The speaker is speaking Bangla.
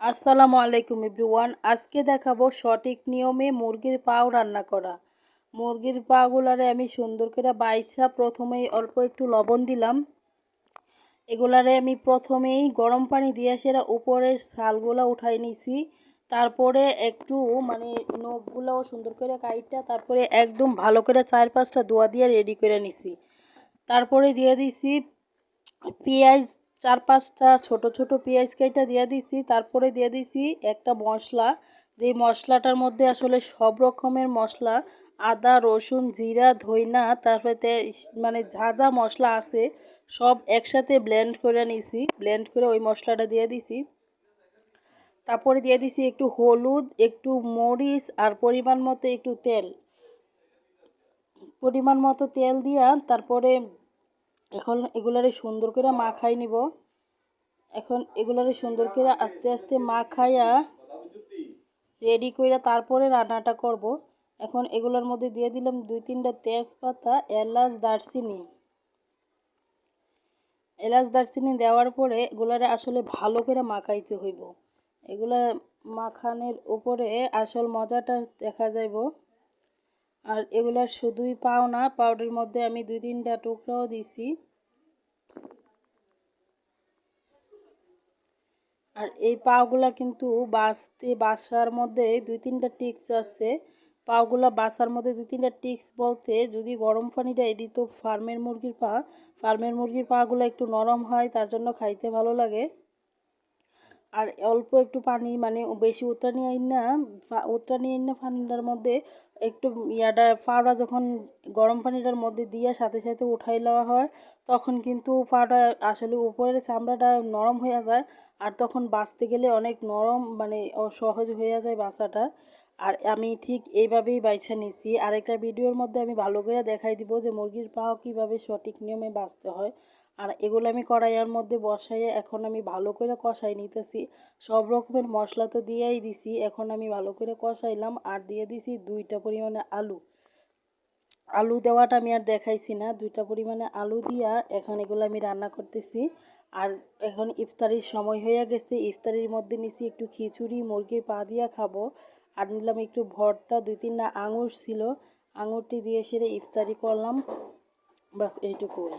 আসসালামু আলাইকুম এভরিওয়ান। আজকে দেখাবো সঠিক নিয়মে মুরগির পাও রান্না করা। মুরগির পাগুলারে আমি সুন্দর করে বাইছা প্রথমেই অল্প একটু লবণ দিলাম। এগুলারে আমি প্রথমেই গরম পানি দিয়ে সেরা উপরের ছালগুলো উঠাই নিছি। তারপরে একটু মানে নখগুলোও সুন্দর করে কাইটা তারপরে একদম ভালো করে চার পাঁচটা দোয়া দিয়ে রেডি করে নিছি। তারপরে দিয়ে দিছি পেঁয়াজ চার পাঁচটা ছোট ছোট পেঁয়াজ কেটে দিয়ে দিছি। তারপরে দিয়ে দিছি একটা মশলা। যে মশলাটার মধ্যে আসলে সব রকমের মশলা, আদা, রসুন, জিরা, ধইনা, তারপরে মানে যা যা মশলা আছে, সব একসাথে ব্লেন্ড করে নিছি। ব্লেন্ড করে ওই মশলাটা দিয়ে দিছি। তারপরে দিয়ে দিছি একটু হলুদ, একটু মরিচ আর পরিমাণ মতো একটু তেল। পরিমাণ মতো তেল দিয়া তারপরে এখন এগুলারে সুন্দর করে মাখাই নিব। এখন এগুলারে সুন্দর করে আস্তে আস্তে মাখাইয়া রেডি করে তারপরে রান্নাটা করব। এখন এগুলোর মধ্যে দিয়ে দিলাম দুই তিনটা তেজপাতা, এলাচ, দারচিনি। এলাচ, দারচিনি দেওয়ার পরে এগুলারে আসলে ভালো করে মাখাইতে হইব। এগুলা মাখানের উপরে আসল মজাটা দেখা যাইব। আর এগুলার শুধুই পাও না পাউডার মধ্যে আমি দুই তিনটা টুকরাও দিছি। আর এই পাগুলা কিন্তু বাঁচতে, বাসার মধ্যে দুই তিনটা টিক্স আছে। পাগুলা বাসার মধ্যে দুই তিনটা টিক্স বলতে, যদি গরম পানিটা এ দিত ফার্মের মুরগির পা ফার্মের মুরগির পাগুলো একটু নরম হয়, তার জন্য খাইতে ভালো লাগে। আর অল্প একটু পানি মানে বেশি উত্রানি আইন না উত্রানি আইন না পানিটার মধ্যে একটু ইয়াটা পাউডার যখন গরম পানিটার মধ্যে দিয়ে সাথে সাথে উঠাই নেওয়া হয়, তখন কিন্তু পাউডা আসলে উপরের চামড়াটা নরম হয়ে যায়, আর তখন বাঁচতে গেলে অনেক নরম মানে সহজ হয়ে যায় বাসাটা আর আমি ঠিক এইভাবেই বাইছে নিছি। আরেকটা ভিডিওর মধ্যে আমি ভালো করে দেখাই দিব যে মুরগির পাও কীভাবে সঠিক নিয়মে বাঁচতে হয়। আর এগুলো আমি কড়াইয়ের মধ্যে বসাইয়ে এখন আমি ভালো করে কষাই নিতেছি। সব রকমের মশলা তো দিয়েই দিছি, এখন আমি ভালো করে কষাইলাম আর দিয়ে দিছি দুইটা পরিমাণে আলু। আলু দেওয়াটা আমি আর দেখাইছি না, দুইটা পরিমাণে আলু দিয়া এখন এগুলো আমি রান্না করতেছি। আর এখন ইফতারির সময় হয়ে গেছে, ইফতারির মধ্যে নিছি একটু খিচুড়ি, মুরগির পা দিয়া খাব। আর নিলাম একটু ভর্তা, দুই তিনটা আঙুর ছিল। আঙুরটি দিয়ে সেরে ইফতারি করলাম। বাস এইটুকুই।